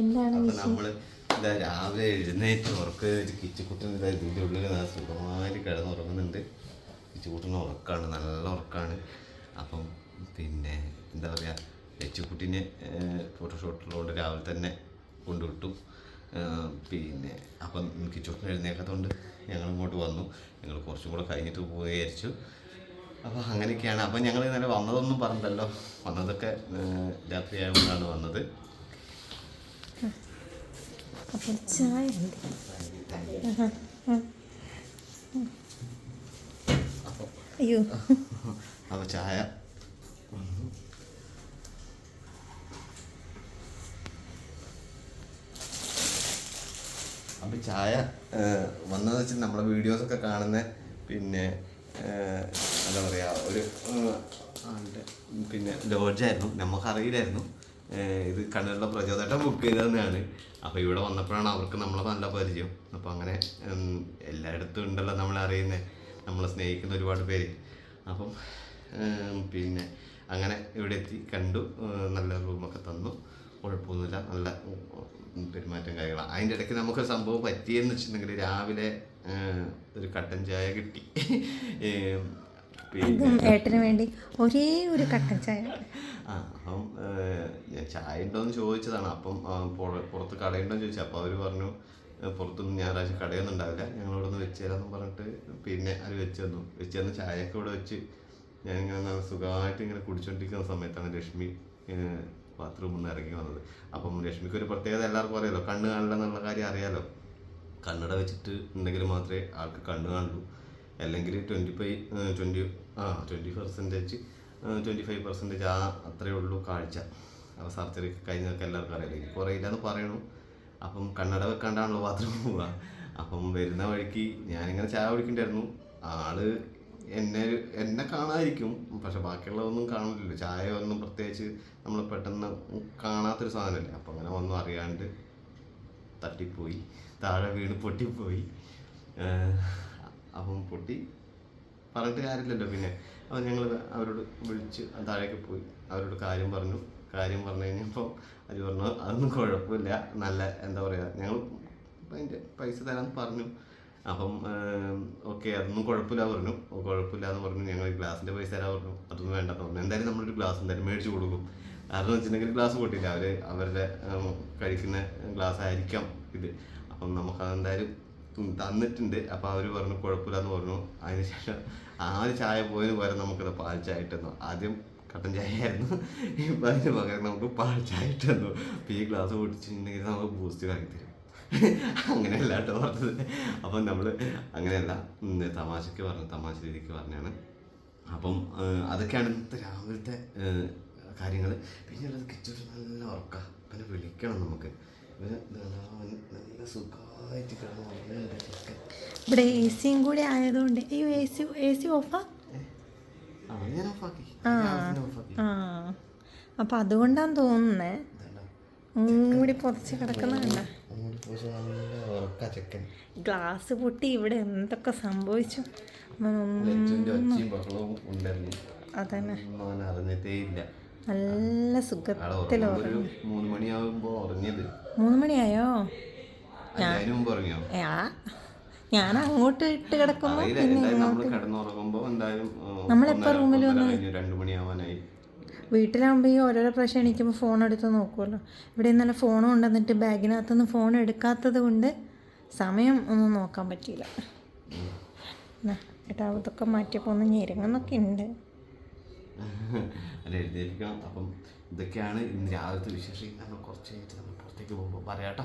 എന്താണ് നമ്മൾ ഇതാ രാവിലെ എഴുന്നേറ്റ് ഉറക്ക കിച്ചുക്കുട്ടൻ ഇതാ ഇതിന്റെ ഉള്ളിൽ ഇതാ സുഖമായിട്ട് കിടന്നുറങ്ങുന്നുണ്ട്. കിച്ചുക്കുട്ടന് ഉറക്കാണ് നല്ല ഉറക്കാണ്. അപ്പം പിന്നെ എന്താ പറയുക ലച്ചുക്കുട്ടിനെ ഫോട്ടോഷൂട്ടിലുകൊണ്ട് രാവിലെ തന്നെ കൊണ്ടുവിട്ടു. പിന്നെ അപ്പം കിച്ചുക്കുട്ടൻ എഴുന്നേക്കാത്തതുകൊണ്ട് ഞങ്ങൾ ഇങ്ങോട്ട് വന്നു. ഞങ്ങൾ കുറച്ചും കൂടെ കഴിഞ്ഞിട്ട് പോയി വിചാരിച്ചു. അപ്പോൾ അങ്ങനെയൊക്കെയാണ്. അപ്പം ഞങ്ങൾ ഇന്നലെ വന്നതൊന്നും പറഞ്ഞില്ലല്ലോ. വന്നതൊക്കെ രാത്രി ആയതുകൊണ്ടാണ് വന്നത്. അപ്പോൾ ചായ. അയ്യോ. അപ്പോൾ ചായ. അപ്പം ചായ വന്നതെന്ന് വെച്ചാൽ നമ്മളെ വീഡിയോസൊക്കെ കാണുന്ന പിന്നെ ഒരു പിന്നെ ലോഡ്ജായിരുന്നു. നമുക്കറിയില്ലായിരുന്നു. ഇത് കണ്ണൂരിലെ പ്രചോദനം ബുക്ക് ചെയ്തതെന്നാണ്. അപ്പോൾ ഇവിടെ വന്നപ്പോഴാണ് അവർക്ക് നമ്മളെ നല്ല പരിചയം. അപ്പോൾ അങ്ങനെ എല്ലായിടത്തും ഉണ്ടല്ലോ നമ്മളെ അറിയുന്നത് നമ്മളെ സ്നേഹിക്കുന്ന ഒരുപാട് പേര്. അപ്പം പിന്നെ അങ്ങനെ ഇവിടെ എത്തി കണ്ടു. നല്ല റൂമൊക്കെ തന്നു. കുഴപ്പമൊന്നുമില്ല. നല്ല പെരുമാറ്റം കാര്യങ്ങളാണ് അതിന്റെ ഇടയ്ക്ക് നമുക്കൊരു സംഭവം പറ്റിയെന്ന് വെച്ചിട്ടുണ്ടെങ്കിൽ രാവിലെ ഒരു കട്ടൻ ചായ കിട്ടി. ഇതും ഏട്ടന് വേണ്ടി ഒരേ ഒരു കട്ടൻ ചായ. ആ അപ്പം ചായ ഉണ്ടോ ചായ ഉണ്ടോയെന്ന് ചോദിച്ചതാണ്. അപ്പം പുറത്ത് കടയുണ്ടോയെന്ന് ചോദിച്ചു. അപ്പോൾ അവർ പറഞ്ഞു പുറത്തൊന്നും ഞായറാഴ്ച കടയൊന്നും ഉണ്ടാവില്ല. ഞങ്ങൾ ഇവിടെ നിന്ന് വെച്ച് തരാമെന്ന് പറഞ്ഞിട്ട് പിന്നെ അത് വെച്ച് തന്നു. വെച്ച് തന്ന ചായയൊക്കെ ഇവിടെ വെച്ച് ഞാൻ ഇങ്ങനെ സുഖമായിട്ട് ഇങ്ങനെ കുടിച്ചോണ്ടിരിക്കുന്ന സമയത്താണ് ലക്ഷ്മി ബാത്റൂമിൽ നിന്ന് ഇറങ്ങി വന്നത്. അപ്പം ലക്ഷ്മിക്ക് ഒരു പ്രത്യേകത എല്ലാവർക്കും അറിയാലോ. കണ്ണ് കാണില്ല എന്നുള്ള കാര്യം അറിയാലോ. കണ്ണട വെച്ചിട്ട് ഉണ്ടെങ്കിൽ മാത്രമേ ആൾക്ക് കണ്ണ് കാണുള്ളൂ. അല്ലെങ്കിൽ ട്വന്റി ഫൈവ് ട്വന്റി ആ twenty percentage twenty five percentage ആ അത്രയേ ഉള്ളൂ കാഴ്ച. അപ്പോൾ സർജറി കഴിഞ്ഞതൊക്കെ എല്ലാവർക്കും അറിയാം എനിക്ക് എന്ന് പറയണു. അപ്പം കണ്ണട വെക്കാണ്ടാണല്ലോ ബാത്റൂമിൽ പോവുക. അപ്പം വരുന്ന വഴിക്ക് ഞാനിങ്ങനെ ചായ കുടിക്കണ്ടായിരുന്നു. ആൾ എന്നെ എന്നെ കാണാതിരിക്കും. പക്ഷെ ബാക്കിയുള്ളതൊന്നും കാണില്ലല്ലോ ചായ ഒന്നും പ്രത്യേകിച്ച് നമ്മൾ പെട്ടെന്ന് കാണാത്തൊരു സാധനമല്ലേ. അപ്പം അങ്ങനെ ഒന്നും അറിയാണ്ട് തട്ടിപ്പോയി. താഴെ വീണ് പൊട്ടിപ്പോയി. അപ്പം പൊട്ടി. പറഞ്ഞിട്ട് കാര്യമില്ലല്ലോ പിന്നെ. അപ്പം ഞങ്ങൾ അവരോട് വിളിച്ച് താഴേക്ക് പോയി. അവരോട് കാര്യം പറഞ്ഞു. കാര്യം പറഞ്ഞു കഴിഞ്ഞപ്പോൾ അവർ പറഞ്ഞു അതൊന്നും കുഴപ്പമില്ല. നല്ല എന്താ പറയുക ഞങ്ങൾ അതിന്റെ പൈസ തരാൻ പറഞ്ഞു. അപ്പം ഓക്കെ അതൊന്നും കുഴപ്പമില്ല പറഞ്ഞു. "ഓ, കുഴപ്പമില്ല എന്ന് പറഞ്ഞു ഞങ്ങൾ ഗ്ലാസിന്റെ പൈസ തരാൻ പറഞ്ഞു. അതൊന്നും വേണ്ടെന്ന് പറഞ്ഞു. എന്തായാലും നമ്മളൊരു ഗ്ലാസ് എന്തായാലും മേടിച്ച് കൊടുക്കും. കാരണം വെച്ചിട്ടുണ്ടെങ്കിൽ ഗ്ലാസ് പൊട്ടില്ല അവർ അവരുടെ കഴിക്കുന്ന ഗ്ലാസ് ആയിരിക്കാം ഇത്. അപ്പം നമുക്കതെന്തായാലും തന്നിട്ടുണ്ട്. അപ്പോൾ അവർ പറഞ്ഞു കുഴപ്പമില്ല എന്ന് പറഞ്ഞു അതിനുശേഷം ആ ഒരു ചായ പോയതിന് പകരം നമുക്കത് പാൽ ചായ ഇട്ടെന്നു. ആദ്യം കട്ടൻ ചായ ആയിരുന്നു. ഇപ്പം അതിന് പകരം നമുക്ക് പാൽ ചായ ഇട്ടെന്നു. ഈ ഗ്ലാസ് പൊട്ടിച്ചിട്ടുണ്ടെങ്കിൽ നമുക്ക് ബൂസ്റ്റ് കലക്കി തരും. അങ്ങനെയല്ല കേട്ടോ പറഞ്ഞത്. അപ്പം നമ്മൾ അങ്ങനെയല്ല. തമാശക്ക് പറഞ്ഞു തമാശ രീതിക്ക് പറഞ്ഞാണ്. അപ്പം അതൊക്കെയാണ് ഇന്നത്തെ രാവിലത്തെ കാര്യങ്ങൾ പിന്നെ കിച്ചോട്ട് നല്ല ഉറക്ക. പിന്നെ വിളിക്കണം നമുക്ക്. ദാ നല്ല സുഖമായിട്ട് കിടന്ന് ഉറങ്ങുന്നുണ്ട് ചെക്കൻ. ഇവിടെ എ സിയും കൂടി ആയതുകൊണ്ട് അയ്യോ എ സി എ സി ഓഫാ ആ, ഞാൻ ഓഫാക്കി ആ രാവിലെ ഓഫാക്കി ആ. അപ്പം അതുകൊണ്ടാന്ന് തോന്നുന്നേ മൂടി പൊതച്ച് ചെക്കൻ. ഗ്ലാസ് പൊട്ടി ഇവിടെ എന്തൊക്കെ സംഭവിച്ചു? അതന്നെ. നല്ല സുഖത്തിൽ മൂന്ന് മണിയാകുമ്പോൾ ഉറങ്ങിയത്. മൂന്ന് മണിയായോ? ഞാൻ അങ്ങോട്ട് ഇട്ട് കിടക്കുമ്പോ നമ്മളെപ്പോ റൂമിൽ വന്ന് രണ്ട് മണിയാവാനായി. വീട്ടിലാകുമ്പോൾ ഈ ഓരോരോ പ്രാവശ്യം എണീക്കുമ്പോൾ ഫോൺ എടുത്ത് നോക്കുമല്ലോ ഇവിടെ നല്ല ഫോണും ഉണ്ടെന്നിട്ട് ബാഗിനകത്തുനിന്ന് ഫോൺ എടുക്കാത്തത് കൊണ്ട് സമയം ഒന്നും നോക്കാൻ പറ്റിയില്ല. ഏട്ടാ അതൊക്കെ മാറ്റിയപ്പോൾ ഒന്ന് ഞെരുങ്ങുന്നൊക്കെ ഉണ്ട് അല്ല എഴുതിയിരിക്കണം അപ്പം ഇതൊക്കെയാണ് ഇന്ന് രാവിലത്തെ വിശേഷം നമ്മൾ കുറച്ച് കഴിഞ്ഞിട്ട് നമ്മൾ പുറത്തേക്ക് പോകുമ്പോൾ പറയാട്ടോ